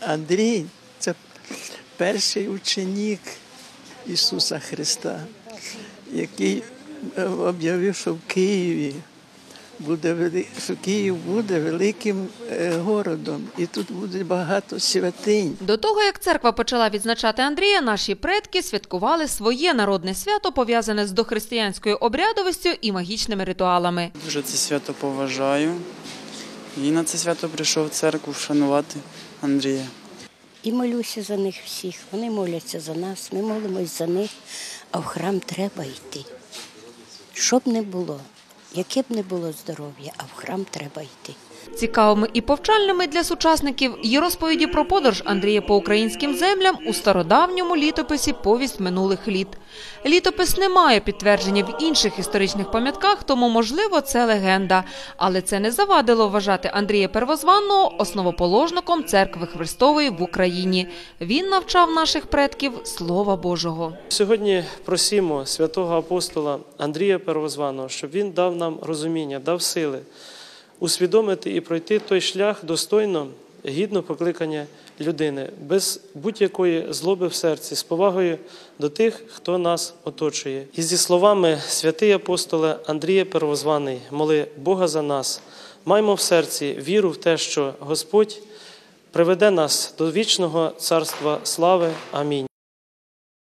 Андрій це перший ученик Ісуса Христа, який е, об'явив, що в Києві буде що Київ буде великим е, городом, і тут буде багато святинь. До того, як церква почала відзначати Андрія, наші предки святкували своє народне свято, пов'язане з дохристиянською обрядовістю і магічними ритуалами. Дуже це свято поважаю. І на це свято прийшов в церкву вшанувати Андрія. І молюся за них всіх. Вони моляться за нас, ми молимось за них, а в храм треба йти. Щоб не було, яке б не було здоров'я, а в храм треба йти. Цікавими і повчальними для сучасників є розповіді про подорож Андрія по українським землям у стародавньому літописі Повість минулих літ. Літопис не має підтвердження в інших історичних пам'ятках, тому, можливо, це легенда. Але це не завадило вважати Андрія Первозванного основоположником церкви Христової в Україні. Він навчав наших предків Слова Божого. Сьогодні просимо святого апостола Андрія Первозваного, щоб він дав нам розуміння, дав сили усвідомити і пройти той шлях достойно, гідно покликання людини, без будь-якої злоби в серці, з повагою до тих, хто нас оточує. І зі словами святий апостоле Андрія Первозваний, моли Бога за нас, маємо в серці віру в те, що Господь приведе нас до вічного царства слави. Амінь.